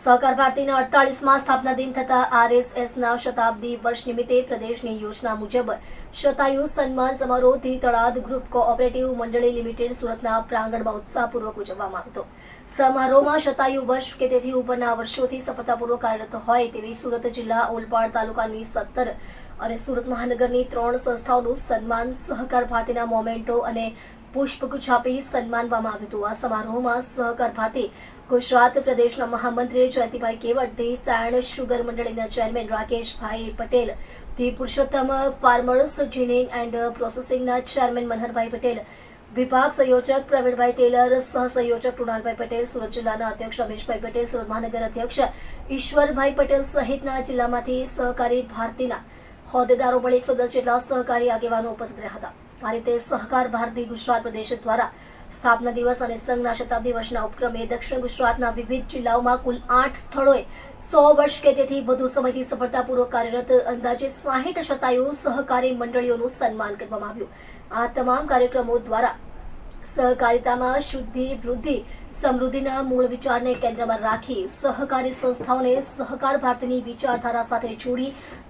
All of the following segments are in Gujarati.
સહકાર ભારતીના અડતાલીસમાં સ્થાપના દિન થતા આરએસએસના શતાબ્દી વર્ષ નિમિત્તે પ્રદેશની યોજના મુજબ શતાયુ સન્માન સમારોહથી તળાદ ગ્રુપ કોઓપરેટિવ મંડળી લિમિટેડ સુરતના પ્રાંગણમાં ઉત્સાહપૂર્વક ઉજવવામાં આવ્યો સમારોહમાં શતાયુ વર્ષ કે તેથી ઉપરના વર્ષોથી સફળતાપૂર્વક કાર્યરત હોય તેવી સુરત જિલ્લા ઓલપાડ તાલુકાની સત્તર અને સુરત મહાનગરની ત્રણ સંસ્થાઓનું સન્માન સહકાર ભારતીના મોમેન્ટો અને પુષ્પગુચ્છ આપી સન્માનવામાં આવ્યું હતું. આ સમારોહમાં સહકાર ભારતી ગુજરાત પ્રદેશના મહામંત્રી Jayantibhai Kevat the Sayan sugar મંડળીના chairman Rakeshbhai Patel, the Purushottam farmers ginning and પ્રોસેસિંગના chairman Manharbhai Patel, વિભાગ સંયોજક પ્રવીણભાઈ ટેલર, સહસંયોજક કૃણાલભાઈ પટેલ, સુરત જિલ્લાના અધ્યક્ષ રમેશભાઈ પટેલ, સુરત મહાનગર અધ્યક્ષ ઈશ્વરભાઈ પટેલ સહિતના જિલ્લામાંથી સહકારી ભારતીના હોદ્દેદારો મળી એકસો દસ જેટલા સહકારી આગેવાનો ઉપસ્થિત રહ્યા હતા. આ રીતે સહકાર ભારતી ગુજરાત પ્રદેશ દ્વારા સ્થાપના દિવસ અને સંઘના શતાબ્દી વર્ષના ઉપક્રમે દક્ષિણ ગુજરાતના વિવિધ જિલ્લાઓમાં કુલ આઠ સ્થળોએ સો વર્ષ કે તેથી વધુ સમયથી સફળતાપૂર્વક કાર્યરત અંદાજે સાહીઠ શતાયુ સહકારી મંડળીઓનું સન્માન કરવામાં આવ્યું. આ તમામ કાર્યક્રમો દ્વારા સહકારિતામાં શુદ્ધિ, વૃદ્ધિ સમૃદ્ધિના મૂળ વિચારને કેન્દ્રમાં રાખી સહકારી સંસ્થાઓને સહકાર ભારતીની વિચારધારા સાથે જોડી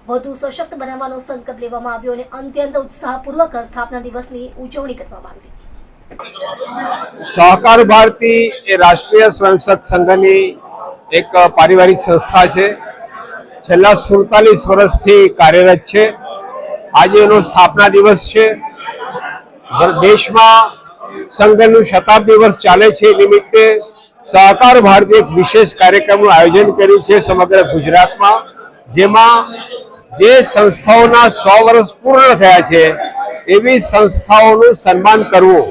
વધુ સશક્ત બનાવવાનો સંકલ્પ લેવામાં આવ્યો અને અત્યંત ઉત્સાહપૂર્વક સ્થાપના દિવસની ઉજવણી કરવામાં આવી સહકાર ભારતી એ રાષ્ટ્રીય સ્વયંસેવક સંઘની એક પારિવારિક સંસ્થા છે. છેલ્લા સુડતાલીસ વર્ષથી કાર્યરત છે. આજે એનો સ્થાપના દિવસ છે. દેશમાં સંઘનું શતાબ્દી વર્ષ ચાલે છે એ નિમિત્તે સહકાર ભારતી એક વિશેષ કાર્યક્રમનું આયોજન કર્યું છે સમગ્ર ગુજરાતમાં, જેમાં જે સંસ્થાઓના સો વર્ષ પૂર્ણ થયા છે, એવી સંસ્થાઓનું સન્માન કરવું.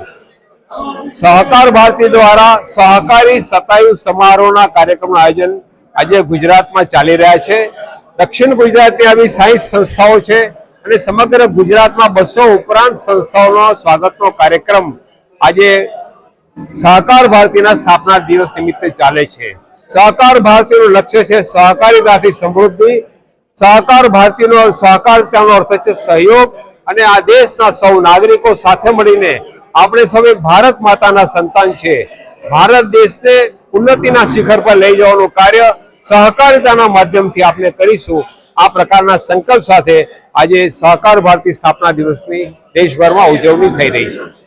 સહકાર ભારતી દ્વારા સહકારી સતાયુ સમારોહના કાર્યક્રમનું આયોજન આજે ગુજરાતમાં ચાલી રહ્યા છે. દક્ષિણ ગુજરાતની આવી સાહીઠ સંસ્થાઓ છે અને સમગ્ર ગુજરાતમાં બસો ઉપરાંત સંસ્થાઓનો સ્વાગતનો કાર્યક્રમ આજે સહકાર ભારતીના સ્થાપના દિવસ નિમિત્તે ચાલે છે. સહકાર ભારતીનું લક્ષ્ય છે સહકારિતાથી સમૃદ્ધિ. સહકાર ભારતીનો સહકારિતાનો અર્થ છે સહયોગ. અને આ દેશના સૌ નાગરિકો સાથે મળીને આપણે સૌ એક ભારત માતાના સંતાન છે. ભારત દેશને ઉન્નતિના શિખર પર લઈ જવાનું કાર્ય સહકારિતાના માધ્યમથી આપણે કરીશું. આ પ્રકારના સંકલ્પ સાથે આજે સહકાર ભારતી સ્થાપના દિવસની દેશભરમાં ઉજવણી થઈ રહી છે.